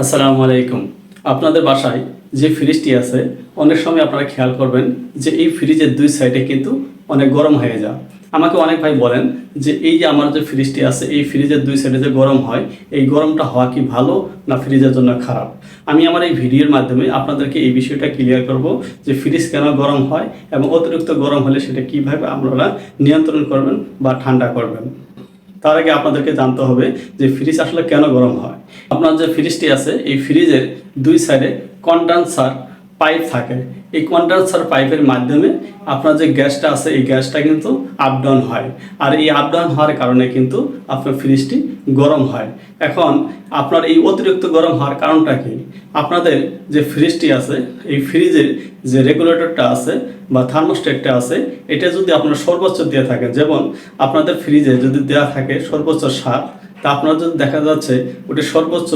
আসসালামু আলাইকুম। আপনাদের বাসায় যে ফ্রিজটি আছে, অনেক সময় আপনারা খেয়াল করবেন যে এই ফ্রিজের দুই সাইডে কিন্তু অনেক গরম হয়ে যায়। আমাকে অনেক ভাই বলেন যে এই যে আমার যে ফ্রিজটি আছে, এই ফ্রিজের দুই সাইডে যে গরম হয়, এই গরমটা হওয়া কি ভালো না ফ্রিজের জন্য খারাপ? আমি আমার এই ভিডিওর মাধ্যমে আপনাদেরকে এই বিষয়টা ক্লিয়ার করব যে ফ্রিজ কেন গরম হয় এবং অতিরিক্ত গরম হলে সেটা কীভাবে আপনারা নিয়ন্ত্রণ করবেন বা ঠান্ডা করবেন। তার আগে আপনাদেরকে জানতে হবে যে ফ্রিজ আসলে কেন গরম হয়। আপনার যে ফ্রিজটি আছে, এই ফ্রিজের দুই সাইডে কন্ডেন্সার পাইপ থাকে। এই কন্ডেন্সার পাইপের মাধ্যমে আপনার যে গ্যাসটা আছে, এই গ্যাসটা কিন্তু আপ ডাউন হয়। আর এই আপ ডাউন হওয়ার কারণে কিন্তু আপনার ফ্রিজটি গরম হয়। এখন আপনার এই অতিরিক্ত গরম হওয়ার কারণটা কি? আপনাদের যে ফ্রিজটি আছে, এই ফ্রিজের যে রেগুলেটরটা আছে বা থার্মোস্টেটটা আছে, এটা যদি আপনার সর্বোচ্চ দিয়ে থাকে, যেমন আপনাদের ফ্রিজে যদি দেওয়া থাকে সর্বোচ্চ সাত তা আপনার যদি দেখা যাচ্ছে ওটা সর্বোচ্চ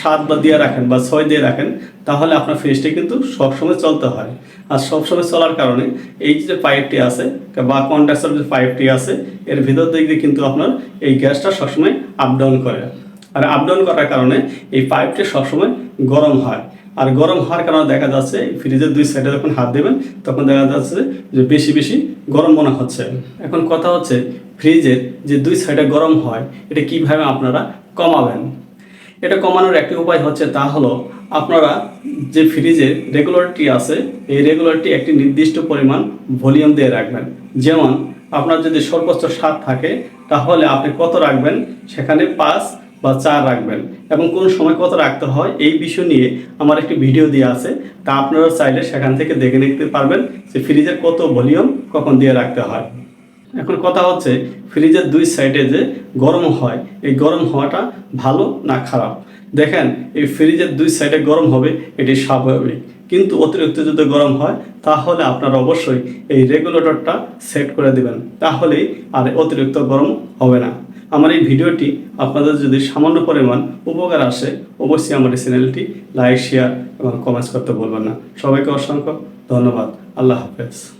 সাত বা দিয়ে রাখেন বা ছয় দিয়ে রাখেন, তাহলে আপনার ফ্রিজটি কিন্তু সবসময় চলতে হয়। আর সবসময় চলার কারণে এই যে পাইপটি আছে বা কন্ডাক্টর যে পাইপটি আছে, এর ভিতর দিকে কিন্তু আপনার এই গ্যাসটা সবসময় আপ ডাউন করে। আর আপ ডাউন করার কারণে এই পাইপটি সবসময় গরম হয়। আর গরম হওয়ার কারণে দেখা যাচ্ছে ফ্রিজের দুই সাইডে যখন হাত দেবেন, তখন দেখা যাচ্ছে যে বেশি বেশি গরম মনে হচ্ছে। এখন কথা হচ্ছে, ফ্রিজের যে দুই সাইডে গরম হয়, এটা কীভাবে আপনারা কমাবেন? এটা কমানোর একটি উপায় হচ্ছে তা হলো আপনারা যে ফ্রিজের রেগুলারটি আছে, এই রেগুলারটি একটি নির্দিষ্ট পরিমাণ ভলিউম দিয়ে রাখবেন। যেমন আপনার যদি সর্বোচ্চ সাত থাকে, তাহলে আপনি কত রাখবেন? সেখানে পাঁচ বা চার রাখবেন। এবং কোন সময় কত রাখতে হয়, এই বিষয় নিয়ে আমার একটি ভিডিও দেওয়া আছে। তা আপনারা চাইলে সেখান থেকে দেখে নিতে পারবেন যে ফ্রিজের কত ভলিউম কখন দিয়ে রাখতে হয়। এখন কথা হচ্ছে, ফ্রিজের দুই সাইডে যে গরম হয়, এই গরম হওয়াটা ভালো না খারাপ? দেখেন, এই ফ্রিজের দুই সাইডে গরম হবে এটি স্বাভাবিক। কিন্তু অতিরিক্ত যদি গরম হয়, তাহলে আপনারা অবশ্যই এই রেগুলেটরটা সেট করে দিবেন। তাহলেই আর অতিরিক্ত গরম হবে না। আমার এই ভিডিওটি আপনাদের যদি সামান্য পরিমাণ উপকার আসে, অবশ্যই আমার এই চ্যানেলটি লাইক, শেয়ার এবং কমেন্টস করতে বলবেন না। সবাইকে অসংখ্য ধন্যবাদ। আল্লাহ হাফেজ।